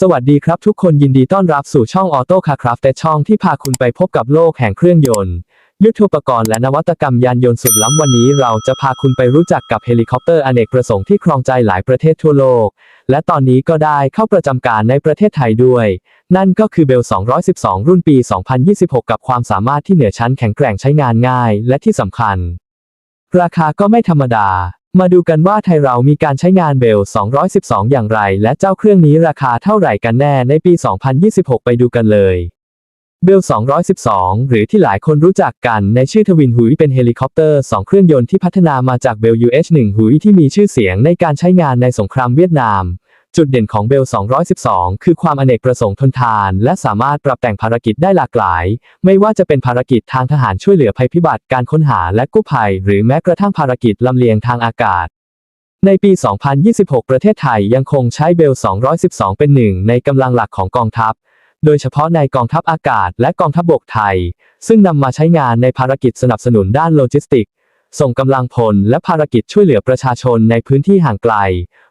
สวัสดีครับทุกคนยินดีต้อนรับสู่ช่องออโต้คาคราฟแต่ช่องที่พาคุณไปพบกับโลกแห่งเครื่องยนต์ ยุทโธปกรณ์และนวัตกรรมยานยนต์สุดล้ำวันนี้เราจะพาคุณไปรู้จักกับเฮลิคอปเตอร์อเนกประสงค์ที่ครองใจหลายประเทศทั่วโลก และตอนนี้ก็ได้เข้าประจำการในประเทศไทยด้วย นั่นก็คือเบล 212 รุ่นปี 2026 กับความสามารถที่เหนือชั้นแข็งแกร่งใช้งานง่าย และที่สำคัญ ราคาก็ไม่ธรรมดา มาดูกันว่าไทยเรามีการใช้งานเบล 212 อย่างไร และเจ้าเครื่องนี้ราคาเท่าไหร่กันแน่ในปี 2026 ไปดูกันเลย เบล 212 หรือที่หลายคนรู้จักกันในชื่อทวินหุยเป็นเฮลิคอปเตอร์ 2 เครื่องยนต์ที่พัฒนามาจากเบล UH1 หุยที่มีชื่อเสียงในการใช้งานในสงครามเวียดนาม จุดเด่นของเบล 212 คือความอเนกประสงค์ทนทาน และสามารถปรับแต่งภารกิจได้หลากหลาย ไม่ว่าจะเป็นภารกิจทางทหารช่วยเหลือภัยพิบัติการค้นหาและกู้ภัย หรือแม้กระทั่งภารกิจลำเลียงทางอากาศ ในปี 2026 ประเทศไทยยังคงใช้เบล 212 เป็นหนึ่งในกำลังหลักของกองทัพ โดยเฉพาะในกองทัพอากาศและกองทัพบกไทย ซึ่งนำมาใช้งานในภารกิจสนับสนุนด้านโลจิสติก ส่งกำลังพลและภารกิจช่วยเหลือประชาชนในพื้นที่ห่างไกล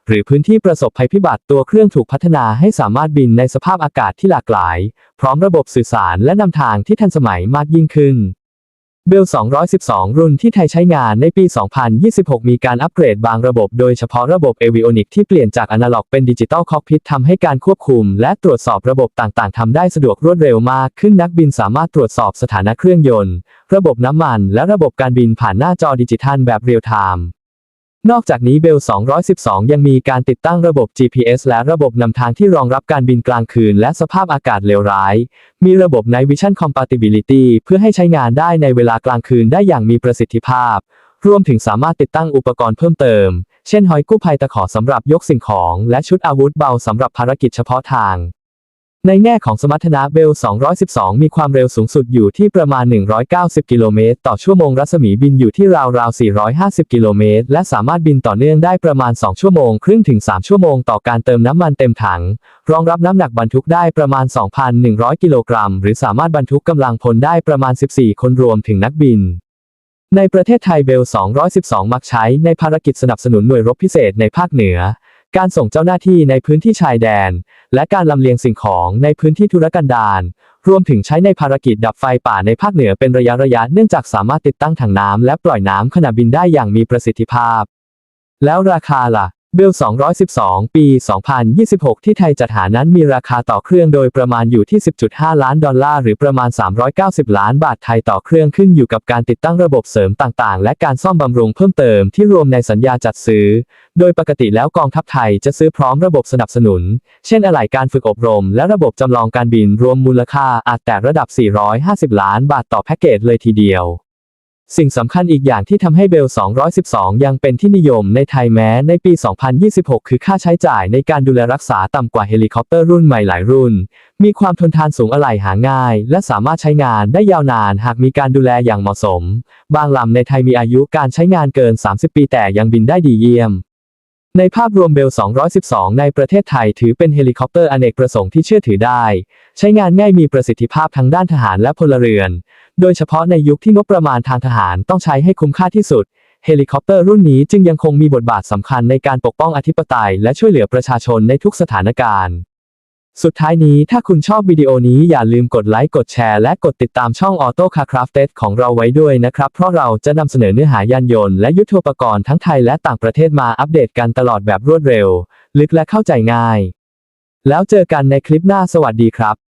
หรือพื้นที่ประสบภัยพิบัติตัวเครื่องถูกพัฒนาให้สามารถบินในสภาพอากาศที่หลากหลาย พร้อมระบบสื่อสารและนำทางที่ทันสมัยมากยิ่งขึ้น เบล212 รุ่นที่ไทยใช้งานในปี 2026 มีการอัปเกรดบางระบบโดยเฉพาะระบบเอวิโอนิกที่เปลี่ยนจากอนาล็อกเป็นดิจิตอลคอกพิททำให้การควบคุม และตรวจสอบระบบต่างๆ ทำได้สะดวกรวดเร็วมากขึ้นนักบินสามารถตรวจสอบสถานะเครื่องยนต์ ระบบน้ำมัน และระบบการบินผ่านหน้าจอดิจิทัลแบบเรียลไทม์ นอกจากนี้เบล 212 ยังมีการติดตั้งระบบ GPS และระบบนำทางที่รองรับการบินกลางคืนและสภาพอากาศเลวร้าย มีระบบ Night Vision Compatibility เพื่อให้ใช้งานได้ในเวลากลางคืนได้อย่างมีประสิทธิภาพ รวมถึงสามารถติดตั้งอุปกรณ์เพิ่มเติม เช่นหอยกู้ภัยตะขอสำหรับยกสิ่งของ และชุดอาวุธเบาสำหรับภารกิจเฉพาะทาง ในแง่ของสมรรถนะเบล 212 มีความเร็วสูงสุดอยู่ที่ประมาณ 190 กิโลเมตรต่อชั่วโมงรัศมีบินอยู่ที่ราวๆ450 กิโลเมตร และสามารถบินต่อเนื่องได้ประมาณ 2 ชั่วโมงครึ่งถึง 3 ชั่วโมงต่อการเติมน้ำมันเต็มถัง รองรับน้ำหนักบรรทุกได้ประมาณ 2,100 กิโลกรัม หรือสามารถบรรทุกกำลังพลได้ประมาณ 14 คนรวมถึงนักบินในประเทศไทยเบล 212 มักใช้ในภารกิจสนับสนุนหน่วยรบพิเศษในภาคเหนือ การส่งเจ้าหน้าที่ในพื้นที่ชายแดน และการลำเลียงสิ่งของในพื้นที่ธุรกันดารรวมถึงใช้ในภารกิจดับไฟป่าในภาคเหนือเป็นระยะระยะเนื่องจากสามารถติดตั้งถังน้ำและปล่อยน้ำขณะบินได้อย่างมีประสิทธิภาพ แล้วราคาล่ะ บล212 ปี 2026 ที่ไทยจัดหานั้นมีราคาต่อเครื่องโดยประมาณอยู่ที่ 10.5 ล้านดอลลาร์หรือประมาณ 390 ล้านบาทไทยต่อเครื่องขึ้นอยู่กับการติดตั้งระบบเสริมต่างๆ และการซ่อมบำรุงเพิ่มเติมที่รวมในสัญญาจัดซื้อ โดยปกติแล้วกองทัพไทยจะซื้อพร้อมระบบสนับสนุน เช่นอะไหล่การฝึกอบรม และระบบจำลองการบินรวมมูลค่าอาจแต่ระดับ 450 ล้านบาทต่อแพ็กเกจเลยทีเดียว สิ่งสำคัญอีกอย่างที่ทำให้เบล 212 ยังเป็นที่นิยมในไทยแม้ในปี 2026 คือค่าใช้จ่ายในการดูแลรักษาต่ำกว่าเฮลิคอปเตอร์รุ่นใหม่หลายรุ่น มีความทนทานสูงอะไหล่หาง่าย และสามารถใช้งานได้ยาวนานหากมีการดูแลอย่างเหมาะสม บางลำในไทยมีอายุการใช้งานเกิน 30 ปีแต่ยังบินได้ดีเยี่ยม ในภาพรวมเบล 212 ในประเทศไทยถือเป็นเฮลิคอปเตอร์อเนกประสงค์ที่เชื่อถือได้ ใช้งานง่ายมีประสิทธิภาพทั้งด้านทหารและพลเรือน โดยเฉพาะในยุคที่งบประมาณทางทหารต้องใช้ให้คุ้มค่าที่สุด เฮลิคอปเตอร์รุ่นนี้จึงยังคงมีบทบาทสำคัญในการปกป้องอธิปไตยและช่วยเหลือประชาชนในทุกสถานการณ์ สุดท้ายนี้ถ้าคุณชอบวิดีโอนี้อย่าลืมกดไลค์กดแชร์และกดติดตามช่อง Auto Car Crafted ของเราไว้ด้วยนะครับ เพราะเราจะนำเสนอเนื้อหายานยนต์และยุทโธปกรณ์ทั้งไทยและต่างประเทศมาอัปเดตกันตลอดแบบรวดเร็ว ลึกและเข้าใจง่าย แล้วเจอกันในคลิปหน้าสวัสดีครับ